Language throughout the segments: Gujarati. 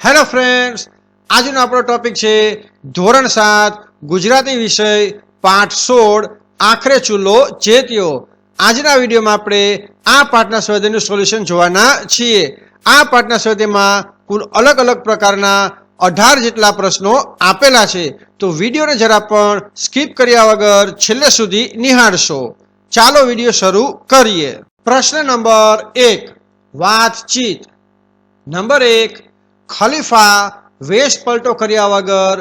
હેલો ફ્રેન્ડ્સ આજનો આપણો ટોપિક છે ધોરણ સાત, ગુજરાતી વિષય, પાઠ સોળ, આખરે ચૂલો ચેત્યો આજના વિડીયોમાં આપણે આ પાઠના સ્વાધ્યાયનું સોલ્યુશન જોવાના છીએ. આ પાઠના સ્વાધ્યાયમાં કુલ અલગ અલગ પ્રકારના અઢાર જેટલા પ્રશ્નો આપેલા છે. તો વિડીયોને જરા પણ સ્કીપ કર્યા વગર છેલ્લે સુધી નિહાળશો. ચાલો વીડિયો શરૂ કરીએ. પ્રશ્ન નંબર એક, વાતચીત. નંબર એક ખલીફા વેશ પલટો કર્યા વગર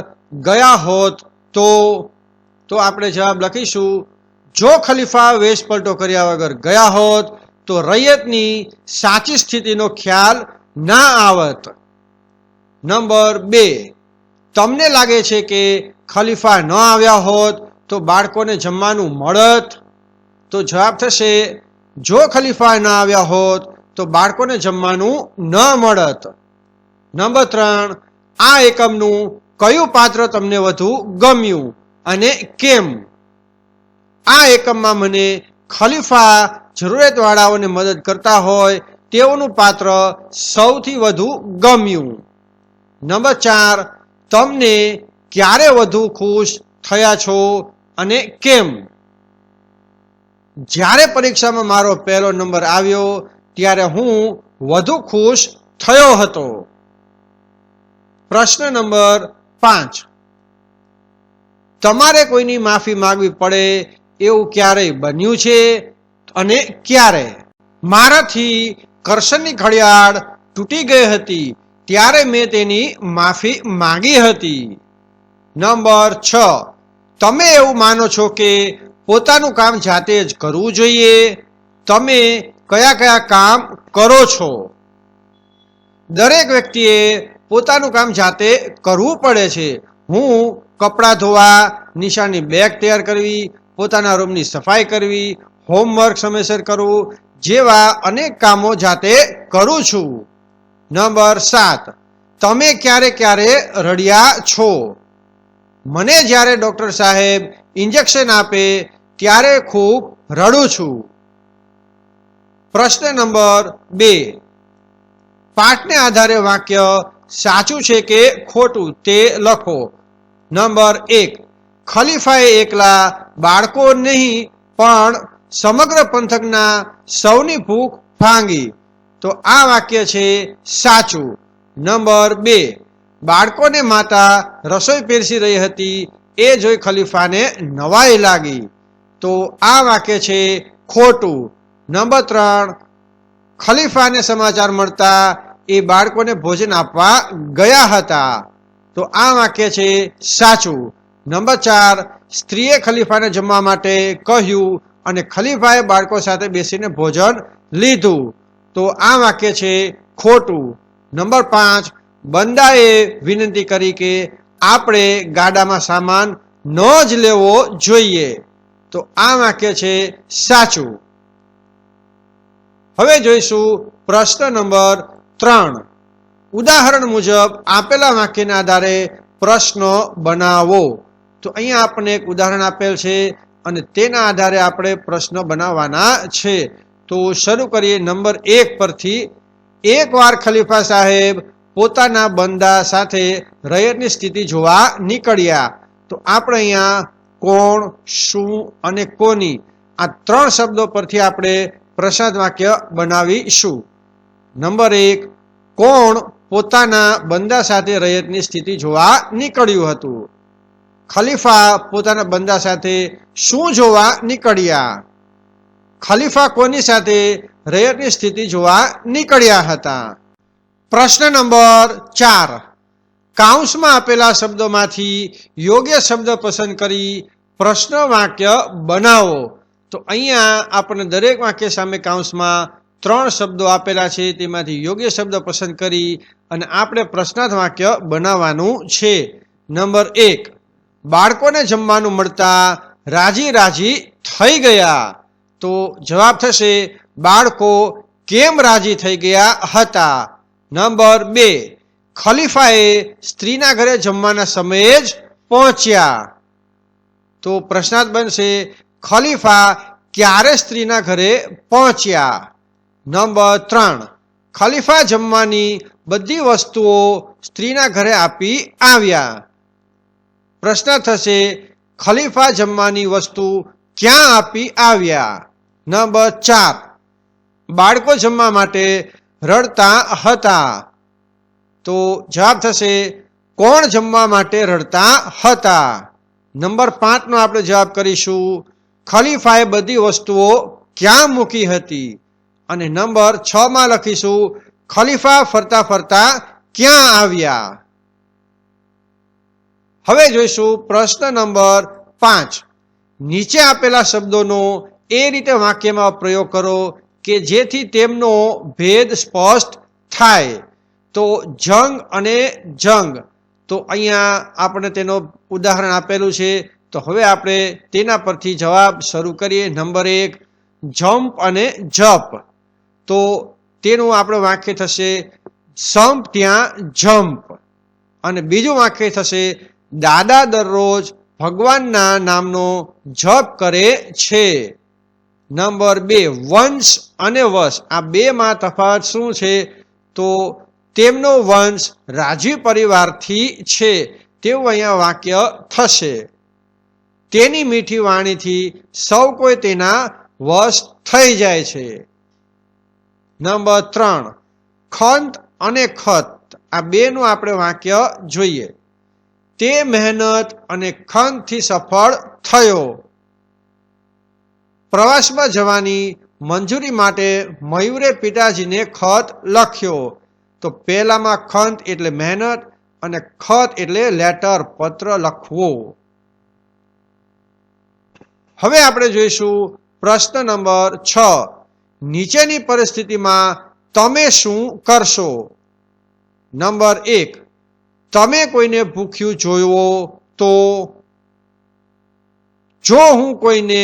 ગયા હોત તો તો આપણે જવાબ લખીશું, જો ખલીફા વેશ પલટો કર્યા વગર ગયા હોત તો રૈયતની સાચી સ્થિતિનો ખ્યાલ ના આવત. નંબર બે, તમને લાગે છે કે ખલીફા ન આવ્યા હોત તો બાળકોને જમવાનું મળત? તો જવાબ થશે, જો ખલીફા ન આવ્યા હોત તો બાળકોને જમવાનું ન મળત. નંબર ત્રણ, આ એકમનું કયું પાત્ર તમને વધુ ગમ્યું અને કેમ? આ એકમમાં મને ખલીફા જરૂરિયાતવાળાઓને મદદ કરતા હોય તેઓનું પાત્ર સૌથી વધુ ગમ્યું. નંબર ચાર, તમને ક્યારે વધુ ખુશ થયા છો અને કેમ? જ્યારે પરીક્ષામાં મારો પહેલો નંબર આવ્યો, ત્યારે હું વધુ ખુશ થયો હતો. પ્રશ્ન નંબર પાંચ. તમારે કોઈની માફી માંગવી પડે એવું ક્યારેય બન્યું છે? અને ક્યારે? મારાથી કરશનની ઘડિયાળ તૂટી ગઈ હતી, ત્યારે મેં તેની માફી માંગી હતી. નંબર છ. તમે એવું માનો છો કે પોતાનું કામ જાતે જ કરવું જોઈએ? તમે કયા કયા કામ કરો છો? દરેક વ્યક્તિએ પોતાનું કામ જાતે કરવું પડે છે. હું કપડાં ધોવા નિશાની બેગ તૈયાર કરવી, પોતાના રૂમની સફાઈ કરવી, હોમવર્ક સમયસર કરવું, જેવા અનેક કામો જાતે કરું છું. નંબર સાત. તમે ક્યારે ક્યારે રડ્યા છો? મને જ્યારે ડૉક્ટર સાહેબ ઇન્જેક્શન આપે ત્યારે ખૂબ રડું છું. પ્રશ્ન નંબર બે. પાઠને આધારે વાક્ય સાચું છે કે ખોટું તે લખો. નંબર એક, ખલીફાએ એકલા બાળકો નહીં, પણ સમગ્ર પંથકના સૌની ભૂખ ભાંગી. તો આ વાક્ય છે સાચું. નંબર બે, બાળકોને માતા રસોઈ પીરસી રહી હતી, એ જોઈ ખલીફાને નવાઈ લાગી. તો આ વાક્ય છે ખોટું. નંબર ત્રણ, ખલીફાને સમાચાર મળતા એ બાળકોને ભોજન આપવા ગયા હતા. તો આ વાક્ય છે સાચું. નંબર ચાર, સ્ત્રીએ ખલીફાને જમવા માટે કહ્યું અને ખલીફાએ બાળકો સાથે બેસીને ભોજન લીધું. તો આ વાક્ય છે ખોટું. નંબર પાંચ, બંદાએ વિનંતી કરી કે આપણે ગાડામાં સામાન ન જ લેવો જોઈએ. તો આ વાક્ય છે સાચું. હવે જોઈશું પ્રશ્ન નંબર ત્રણ. ઉદાહરણ મુજબ, આપેલા વાક્યના આધારે પ્રશ્ન બનાવો. તો અહીંયા આપણને એક ઉદાહરણ આપેલ છે અને તેના આધારે આપણે પ્રશ્ન બનાવવાના છે. તો શરૂ કરીએ નંબર એક પરથી. એકવાર ખલીફા સાહેબ પોતાના બંદા સાથે રૈયતની સ્થિતિ જોવા નીકળ્યા. તો આપણે અહીંયા કોણ, શું અને કોની આ ત્રણ શબ્દો પરથી આપણે પ્રસાદ વાક્ય બનાવીશું. નંબર એક, કોણ પોતાના બંદા સાથે રૈયતની સ્થિતિ જોવા નીકળ્યું હતું? ખલીફા પોતાના બંદા સાથે શું જોવા નીકળ્યા? ખલીફા કોની સાથે રૈયતની સ્થિતિ જોવા નીકળ્યા હતા? પ્રશ્ન નંબર ચાર, કાઉન્સમાં આપેલા શબ્દોમાંથી યોગ્ય શબ્દ પસંદ કરી પ્રશ્ન વાક્ય બનાવો. તો અહીંયા આપણે દરેક વાક્ય સામે કાઉન્સમાં ત્રણ શબ્દો આપેલા છે, તેમાંથી યોગ્ય શબ્દ પસંદ કરી અને આપણે પ્રશ્નાર્થ વાક્ય બનાવવાનું છે. નંબર એક, બાળકોને જમવાનું મળતા રાજી રાજી થઈ ગયા. તો જવાબ થશે, બાળકો કેમ રાજી થઈ ગયા હતા? નંબર બે, ખલીફાએ સ્ત્રીના ઘરે જમવાના સમયે જ પહોંચ્યા. તો પ્રશ્નાર્થ બનશે, ખલીફા ક્યારે સ્ત્રીના ઘરે પહોંચ્યા? નંબર ત્રણ. ખલીફા જમવાની બધી વસ્તુઓ સ્ત્રીના ઘરે આપી આવ્યા. પ્રશ્ન થશે, ખલીફા જમવાની વસ્તુ ક્યાં આપી આવ્યા? નંબર ચાર. બાળકો જમવા માટે રડતા હતા. તો જવાબ થશે, કોણ જમવા માટે રડતા હતા? નંબર પાંચનો આપણે જવાબ કરીશું, ખલીફાએ બધી વસ્તુઓ ક્યાં મૂકી હતી? અને નંબર છ માં લખીશું, ખલીફા ફરતા ફરતા ક્યાં આવ્યા? હવે જોઈશું પ્રશ્ન નંબર પાંચ. નીચે આપેલા શબ્દોનો એ રીતે વાક્યમાં પ્રયોગ કરો કે જેથી તેમનો ભેદ સ્પષ્ટ થાય. તો જંગ અને જંગ. તો અહીંયા આપણે તેનો ઉદાહરણ આપેલું છે. તો હવે આપણે તેના પરથી જવાબ શરૂ કરીએ. નંબર એક જમ્પ અને જપ. તો તેનું આપણું વાક્ય થશે, સંપ ત્યાં જમ્પ અને બીજું વાક્ય થશે, દાદા દરરોજ ભગવાનના નામનો જપ કરે છે. નંબર બે, વંશ અને વશ. આ બેમાં તફાવત શું છે? તો તેમનો વંશ રાજીવ પરિવારથી છે. તેવું અહીંયા વાક્ય થશે. તેની મીઠી વાણીથી સૌ કોઈ તેના વશ થઈ જાય છે. નંબર ત્રણ, ખંત અને ખત. આ બેનું આપણે વાક્ય જોઈએ. તે મહેનત અને ખંતથી સફળ થયો. પ્રવાસમાં જવાની મંજૂરી માટે મયુરે પિતાજીને ખત લખ્યો. તો પહેલામાં ખંત એટલે મહેનત અને ખત એટલે લેટર, પત્ર લખવો. હવે આપણે જોઈશું પ્રશ્ન નંબર છ. નીચેની પરિસ્થિતિમાં તમે શું કરશો? નંબર એક, તમે કોઈને ભૂખ્યું જોયો તો જો હું કોઈને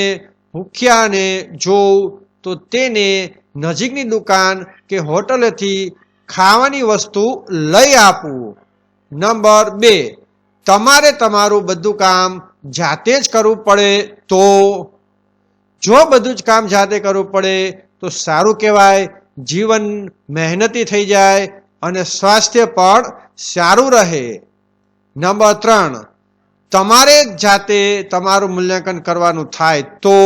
ભૂખ્યાને જોઉં તો તેને નજીકની દુકાન કે હોટલેથી ખાવાની વસ્તુ લઈ આપું. નંબર બે, તમારે તમારું બધું કામ જાતે જ કરવું પડે તો? જો બધું જ કામ જાતે કરવું પડે તો સારું કહેવાય, જીવન મહેનતી થઈ જાય અને સ્વાસ્થ્ય પણ સારું રહે. નંબર ત્રણ, તમારે જાતે તમારું મૂલ્યાંકન કરવાનું થાય તો?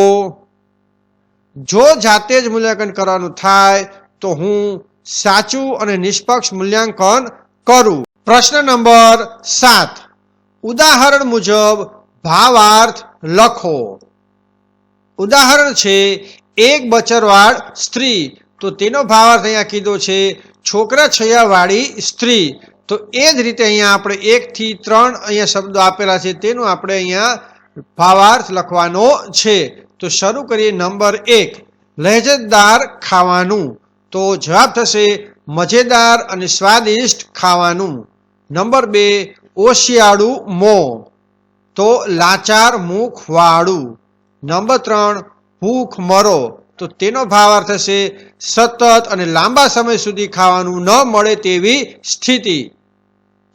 જો જાતે જ મૂલ્યાંકન કરવાનું થાય, તો હું સાચું અને નિષ્પક્ષ મૂલ્યાંકન કરું. પ્રશ્ન નંબર સાત, ઉદાહરણ મુજબ ભાવાર્થ લખો. ઉદાહરણ છે એક બચરવાળ સ્ત્રી. તો તેનો ભાવાર્થ અહીંયા કીધો છે, છોકરા છૈયાવાળી સ્ત્રી. તો એ જ રીતે અહીંયા આપણે એકથી ત્રણ અહીંયા શબ્દો આપેલા છે, તેનું આપણે અહીંયા ભાવાર્થ લખવાનો છે. તો શરૂ કરીએ નંબર એક લહેજતદાર ખાવાનું. તો જવાબ થશે, મજેદાર અને સ્વાદિષ્ટ ખાવાનું. નંબર બે, ઓશિયાળું મોં. તો લાચાર મુખવાળું. નંબર ત્રણ ભૂખ મરો, તો તેનો ભાવાર્થ થશે સતત અને લાંબા સમય સુધી ખાવાનું ન મળે તેવી સ્થિતિ.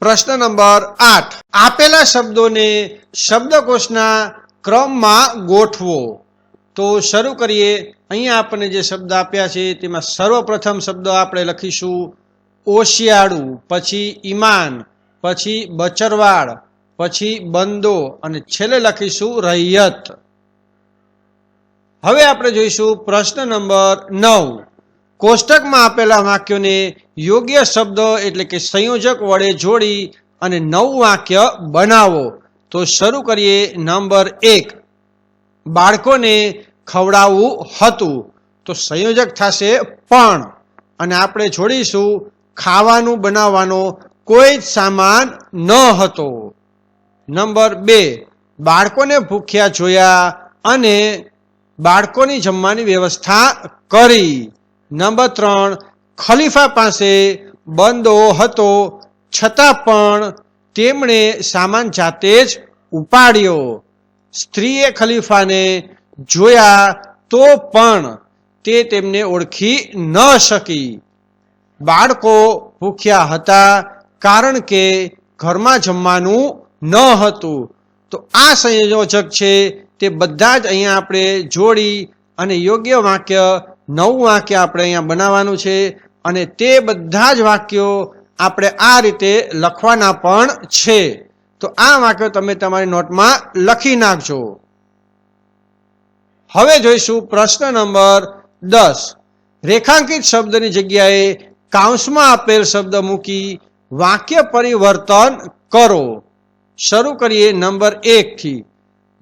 પ્રશ્ન નંબર આઠ. આપેલા શબ્દોને શબ્દકોશના ક્રમમાં ગોઠવો. તો શરૂ કરીએ. અહીંયા આપણને જે શબ્દ આપ્યા છે, તેમાં સર્વપ્રથમ શબ્દ આપણે લખીશું. ઓશિયાળું, પછી ઈમાન, પછી બચરવાડ પછી બંદો, અને છેલ્લે લખીશું રૈયત. હવે આપણે જોઈશું પ્રશ્ન નંબર નવ. કોષ્ટકમાં આપેલા વાક્યોને યોગ્ય શબ્દ એટલે કે સંયોજક વડે જોડી અને નવું વાક્ય બનાવો. તો શરૂ કરીએ નંબર એક. બાળકોને ખવડાવવું હતું. તો સંયોજક થશે પણ. અને આપણે જોડીશું ખાવાનું બનાવવાનો કોઈ જ સામાન ન હતો. નંબર બે. બાળકોને ભૂખ્યા જોયા અને બાળકોની જમવાની વ્યવસ્થા કરી. નંબર ત્રણ, ખલીફા પાસે બંદો હતો. છતાં પણ તેમણે સામાન જાતે જ ઉપાડ્યો. સ્ત્રીએ ખલીફાને જોયા તો પણ તે તેમને ઓળખી ન શકી. બાળકો ભૂખ્યા હતા કારણ કે ઘરમાં જમવાનું ન હતું. તો આ સંયોજક છે તે બધા જ અહીંયા આપણે જોડી અને યોગ્ય વાક્ય, નવું વાક્ય આપણે અહીંયા બનાવવાનું છે અને તે બધા જ વાક્યો આપણે આ રીતે લખવાના પણ છે. તો આ વાક્યો તમે તમારી નોટમાં લખી નાખજો. હવે જોઈશું પ્રશ્ન નંબર દસ. રેખાંકિત શબ્દની જગ્યાએ કાઉન્સમાં આપેલ શબ્દ મૂકી વાક્ય પરિવર્તન કરો. શરૂ કરીએ નંબર એક થી.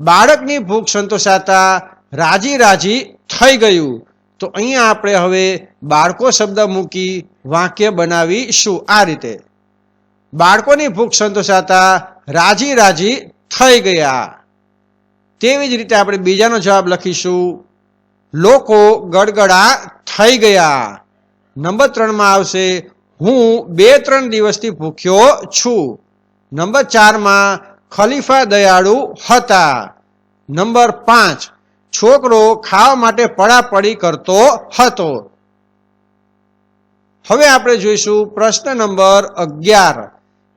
બાળકની ભૂખ સંતોષાતા રાજી રાજી થઈ ગયું. તો અહીંયા આપણે હવે બાળકો શબ્દ મૂકી વાક્ય બનાવીશું આ રીતે. બાળકોની ભૂખ સંતોષાતા રાજી રાજી થઈ ગયા. તેવી જ રીતે આપણે બીજાનો જવાબ લખીશું. લોકો ગડગડા થઈ ગયા. નંબર ત્રણમાં આવશે, હું બે ત્રણ દિવસથી ભૂખ્યો છું. નંબર ચારમાં ખલીફા દયાળુ હતા. નંબર પાંચ. છોકરો ખાવા માટે પડાપડી કરતો હતો. હવે આપણે જોઈશું પ્રશ્ન નંબર અગિયાર.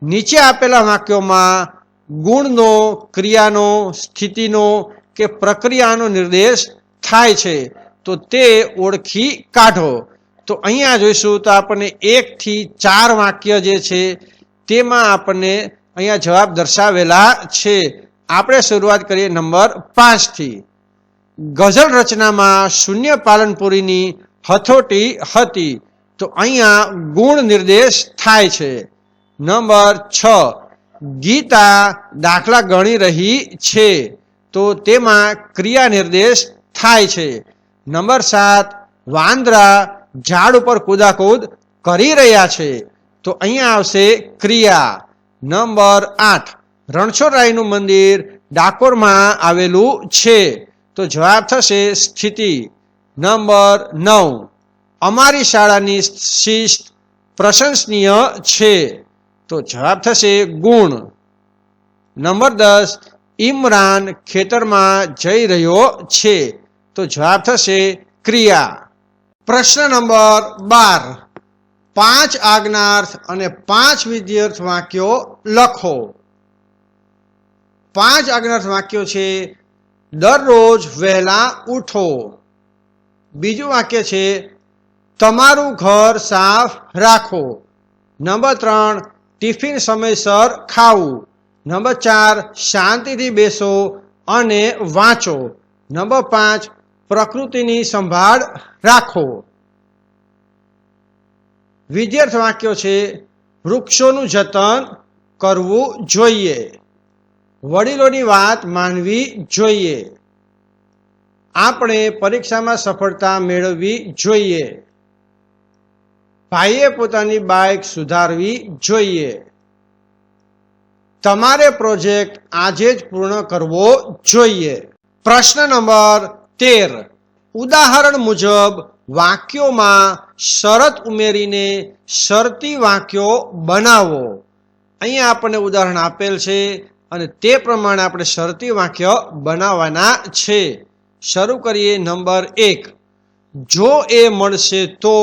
નીચે આપેલા વાક્યોમાં ગુણનો, ક્રિયાનો, સ્થિતિનો કે પ્રક્રિયાનો નિર્દેશ થાય છે. તો તે ઓળખી કાઢો. તો અહીંયા જોઈશું તો આપણને એકથી ચાર વાક્ય જે છે, તેમાં આપણને અહીંયા જવાબ દર્શાવેલા છે. આપણે શરૂઆત કરીએ નંબર પાંચથી. ગઝલ રચનામાં શૂન્ય પાલનપુરીની હથોટી હતી. તો અહીંયા ગુણ નિર્દેશ થાય છે. નંબર છ. ગીતા દાખલા ગણી રહી છે. તો તેમાં ક્રિયા નિર્દેશ થાય છે. નંબર સાત. વાંદરા ઝાડ ઉપર કૂદાકૂદ કરી રહ્યા છે. તો અહીંયા આવશે ક્રિયા. નંબર આઠ. રણછોડરાયનું મંદિર ડાકોરમાં આવેલું છે. તો જવાબ થશે સ્થિતિ. નંબર નવ. અમારી શાળાની શિસ્ત પ્રશંસનીય છે. તો જવાબ થશે ગુણ. નંબર દસ. ઇમરાન ખેતરમાં જઈ રહ્યો છે. તો જવાબ થશે ક્રિયા. પ્રશ્ન નંબર બાર. પાંચ આજ્ઞાર્થ અને પાંચ વિધ્યર્થ વાક્યો લખો. પાંચ આજ્ઞાર્થ વાક્યો છે, દરરોજ વહેલા ઉઠો. બીજું વાક્ય છે, તમારું ઘર સાફ રાખો. નંબર ત્રણ, ટિફિન સમયસર ખાવું. નંબર ચાર, શાંતિથી બેસો અને વાંચો. નંબર પાંચ, પ્રકૃતિની સંભાળ રાખો. વિદ્યાર્થ વાક્યો છે, વૃક્ષોનું જતન કરવું જોઈએ. વડીલોની વાત માનવી જોઈએ. આપણે પરીક્ષામાં સફળતા મેળવવી જોઈએ. ભાઈએ પોતાની બાઇક સુધારવી જોઈએ. તમારે પ્રોજેક્ટ આજે જ પૂર્ણ કરવો જોઈએ. પ્રશ્ન નંબર તેર. ઉદાહરણ મુજબ વાક્યોમાં શરત ઉમેરીને શરતી વાક્યો બનાવો. અહીંયા આપણને ઉદાહરણ આપેલ છે અને તે પ્રમાણે આપણે શરતી વાક્ય બનાવવાના છે. શરૂ કરીએ નંબર એક. જો એ મળશે તો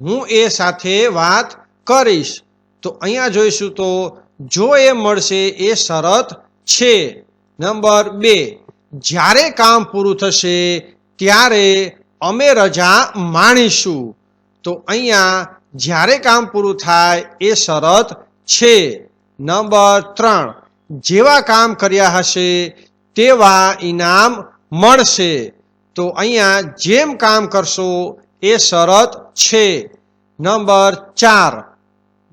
હું એ સાથે વાત કરીશ. તો અહીંયા જોઈશું તો જો એ મળશે એ શરત છે. નંબર બે. જ્યારે કામ પૂરું થશે ત્યારે અમે રજા માણીશું. તો અહીંયા જ્યારે કામ પૂરું થાય એ શરત છે. નંબર ત્રણ. જેવા કામ કર્યા હશે તેવા ઇનામ મળશે. તો અહીંયા જેમ કામ કરશો એ શરત છે. નંબર ચાર.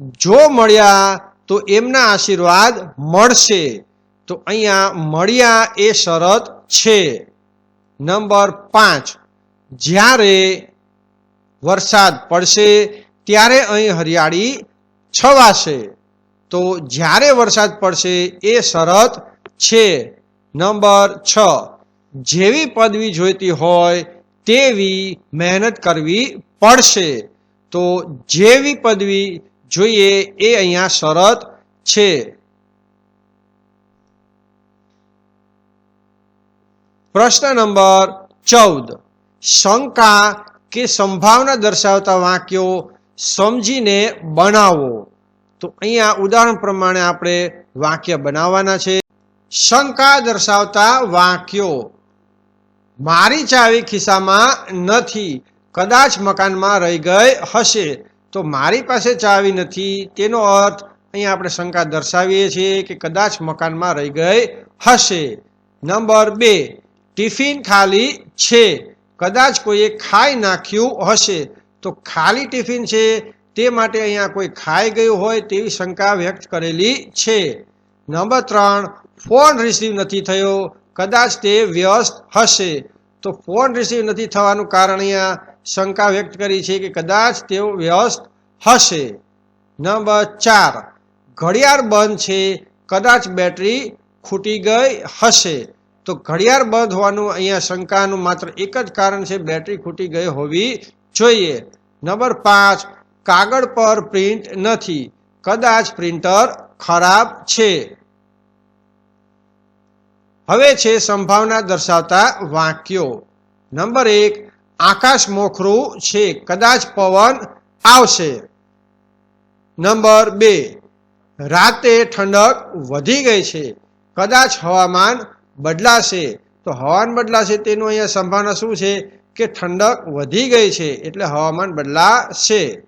જો મળ્યા તો એમના આશીર્વાદ મળશે. તો અહીંયા મળ્યા એ શરત છે. નંબર પાંચ. જ્યારે વરસાદ પડશે, ત્યારે અહીં હરિયાળી છવાશે. તો જ્યારે વરસાદ પડશે, એ શરત છે નંબર છ. જેવી પદવી જોઈતી હોય, તેવી મહેનત કરવી પડશે. તો જેવી પદવી જોઈએ, એ અહીંયા શરત છે. પ્રશ્ન નંબર ચૌદ. શંકા કે સંભાવના દર્શાવતા વાક્યો સમજીને બનાવો. તો અહીંયા ઉદાહરણ પ્રમાણે આપણે વાક્ય બનાવવાના છે. શંકા દર્શાવતા વાક્યો. મારી ચાવી ખિસ્સામાં નથી, કદાચ મકાનમાં રહી ગઈ હશે. તો મારી પાસે ચાવી નથી, તેનો અર્થ અહીંયા આપણે શંકા દર્શાવીએ છીએ કે કદાચ મકાનમાં રહી ગઈ હશે. નંબર બે, ટિફિન ખાલી છે. કદાચ કોઈએ ખાઈ નાખ્યું હશે, તો ખાલી ટિફિન છે, તે માટે અહીંયા કોઈ ખાઈ ગયું હોય તેવી શંકા વ્યક્ત કરેલી છે. નંબર ત્રણ, ફોન રિસીવ નથી થયો, કદાચ તે વ્યસ્ત હશે. તો ફોન રિસીવ નથી થવાનું કારણ અહીંયા શંકા વ્યક્ત કરી છે કે કદાચ તેઓ વ્યસ્ત હશે. નંબર ચાર, ઘડિયાળ બંધ છે, કદાચ બેટરી ખૂટી ગઈ હશે. તો ઘડિયાળ બંધ હોવાનું અહીંયા શંકાનું માત્ર એક જ કારણ છે, બેટરી ખૂટી ગઈ હોવી જોઈએ. નંબર પાંચ, કાગળ પર પ્રિન્ટ નથી. કદાચ પ્રિન્ટર ખરાબ છે. હવે છે સંભાવના દર્શાવતા વાક્યો. નંબર એક, આકાશ મોખરું છે, કદાચ પવન આવશે. નંબર બે, રાતે ઠંડક વધી ગઈ છે, કદાચ હવામાન બદલાશે, તો હવામાન બદલાશે તેનું અહીંયા સંભાવના શું છે? કે ઠંડક વધી ગઈ છે, એટલે હવામાન બદલાશે.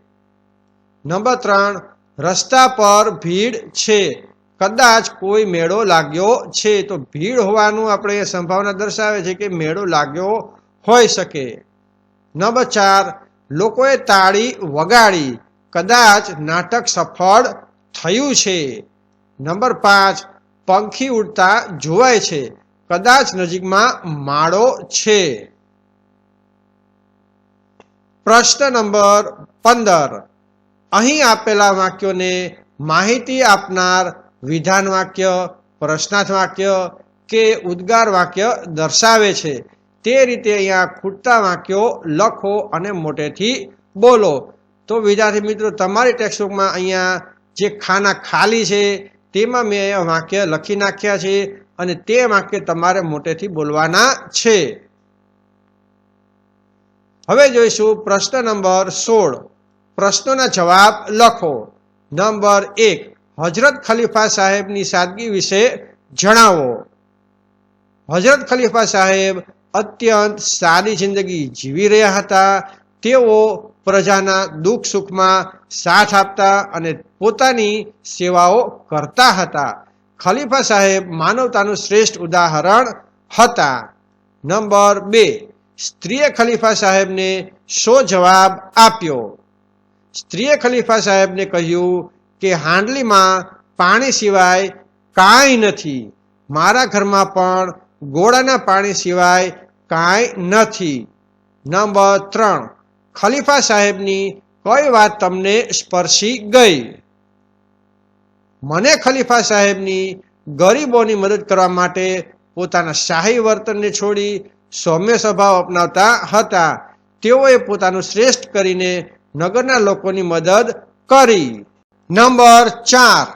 નંબર ત્રણ, રસ્તા પર ભીડ છે. કદાચ કોઈ મેળો લાગ્યો છે, તો ભીડ હોવાનું આપણે સંભાવના દર્શાવે છે કે મેળો લાગ્યો હોઈ શકે. નંબર ચાર, લોકોએ તાળી વગાડી. કદાચ નાટક સફળ થયું છે. નંબર પાંચ પંખી ઉડતા જોવાય છે. કદાચ નજીકમાં માળો છે. પ્રશ્ન નંબર પંદર. અહીં આપેલા વાક્યોને માહિતી આપનાર વિધાન વાક્ય, પ્રશ્નાર્થ વાક્ય કે ઉદ્ગાર વાક્ય દર્શાવે છે. તે રીતે અહીંયા ખૂટતા વાક્યો લખો અને મોટેથી બોલો. તો વિદ્યાર્થી મિત્રો, તમારી ટેક્સ્ટબુકમાં અહીંયા જે ખાના ખાલી છે તેમાં મેં અહીંયા વાક્ય લખી નાખ્યા છે અને તે વાક્ય તમારે મોટેથી બોલવાના છે. હવે જોઈશું પ્રશ્ન નંબર સોળ. પ્રશ્નોના જવાબ લખો. નંબર એક હજરત ખલીફા સાહેબની સાદગી વિશે જણાવો. હજરત ખલીફા સાહેબ અત્યંત સાદી જિંદગી જીવી રહ્યા હતા. તેઓ પ્રજાના દુઃખ સુખમાં સાથ આપતા અને પોતાની સેવાઓ કરતા હતા. ખલીફા સાહેબ માનવતાનું શ્રેષ્ઠ ઉદાહરણ હતા. નંબર બે, સ્ત્રીએ ખલીફા સાહેબને શો જવાબ આપ્યો? સ્ત્રીએ ખલીફા સાહેબને કહ્યું કે, હાંડલીમાં પાણી સિવાય કાંઈ નથી. મારા ઘરમાં પણ ગોળાના પાણી સિવાય કાંઈ નથી. નંબર ત્રણ ખલીફા સાહેબની કઈ વાત તમને સ્પર્શી ગઈ? મને ખલીફા સાહેબની ગરીબોની મદદ કરવા માટે પોતાના શાહી વર્તનને છોડી સૌમ્ય સ્વભાવ અપનાવતા હતા. તેઓએ પોતાનું શ્રેષ્ઠ કરીને નગરના લોકોની મદદ કરી. નંબર ચાર.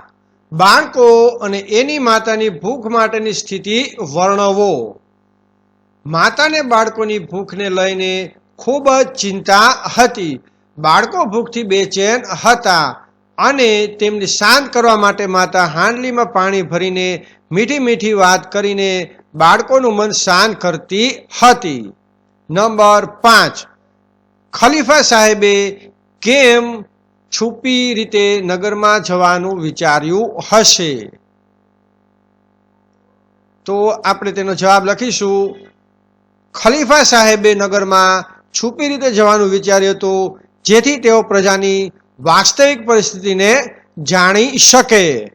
બાળકો અને એની માતાની ભૂખ માટેની સ્થિતિ વર્ણવો. માતાને બાળકોની ભૂખને લઈને ખૂબ જ ચિંતા હતી. બાળકો ભૂખથી બેચેન હતા અને તેમને શાંત કરવા માટે માતા હાંડલીમાં પાણી ભરીને મીઠી મીઠી વાત કરીને બાળકોનું મન શાંત કરતી હતી. નંબર પાંચ. ખલીફા સાહેબે કેમ છુપી રીતે નગરમાં જવાનું વિચાર્યું હશે? તો આપણે તેનો જવાબ લખીશું. ખલીફા સાહેબે નગરમાં છુપી રીતે જવાનું વિચાર્યું હતું, જેથી તેઓ પ્રજાની વાસ્તવિક પરિસ્થિતિને જાણી શકે.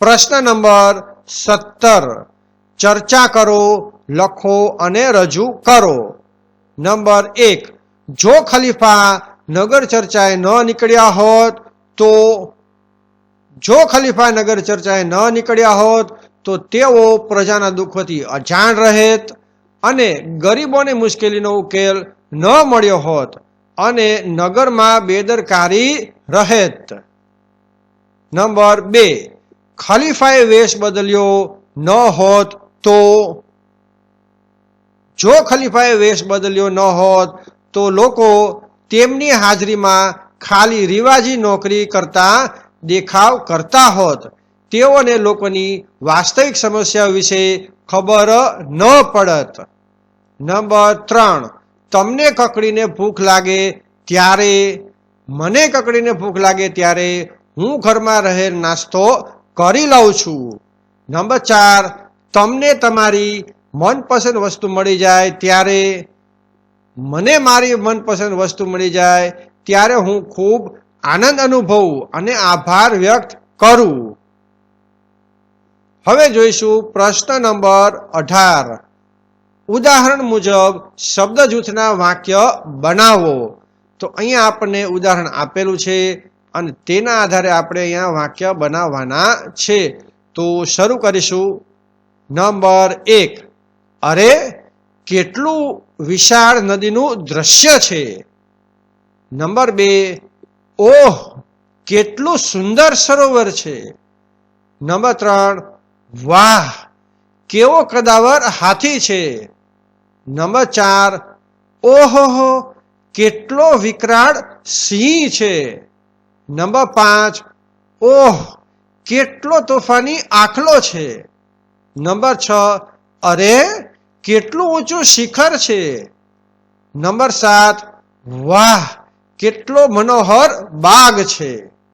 પ્રશ્ન નંબર સત્તર. ચર્ચા કરો, લખો અને રજૂ કરો. નંબર એક. જો ખલીફા નગર ચર્ચાએ ન નીકળ્યા હોત, તો જો ખલીફા નગર ચર્ચાએ ન નીકળ્યા હોત, તો તેઓ પ્રજાના દુઃખથી અજાણ રહેત. અને ગરીબોને મુશ્કેલીનો ઉકેલ ન મળ્યો હોત અને નગરમાં બેદરકારી રહેત. નંબર બે, ખલીફાએ વેશ બદલ્યો ન હોત તો? જો ખલીફાએ વેશ બદલ્યો ન હોત તો લોકો તેમની હાજરીમાં ખાલી રિવાજી નોકરી કરતા દેખાવ કરતા હોત. તેઓને લોકોની વાસ્તવિક સમસ્યા વિશે ખબર ન પડત. નંબર ત્રણ, તમને કકડીને ભૂખ લાગે ત્યારે, મને કકડીને ભૂખ લાગે ત્યારે હું ઘરમાં રહેલ નાસ્તો કરી લઉં છું. નંબર ચાર, તમને તમારી મનપસંદ વસ્તુ મળી જાય ત્યારે, મને મારી મનપસંદ વસ્તુ મળી જાય ત્યારે હું ખૂબ આનંદ અનુભવું અને આભાર વ્યક્ત કરું. હવે જોઈશું પ્રશ્ન નંબર અઢાર. ઉદાહરણ મુજબ શબ્દ જૂથના વાક્ય બનાવો. તો અહીંયા આપણને ઉદાહરણ આપેલું છે અને તેના આધારે આપણે અહીંયા વાક્ય બનાવવાના છે. તો શરૂ કરીશું. નંબર એક. અરે, કેટલું વિશાળ નદીનું દ્રશ્ય છે? નંબર બે. ઓહ, કેટલું સુંદર સરોવર છે? નંબર ત્રણ. વાહ, કેવો કદાવર હાથી છે. નંબર ચાર, ઓહો કેટલો વિકરાળ સિંહ છે. નંબર પાંચ, ઓહ, કેટલો તોફાની આખલો છે. નંબર છ, અરે, કેટલું ઊંચું શિખર છે. નંબર સાત, વાહ, કેટલો મનોહર બાગ છે.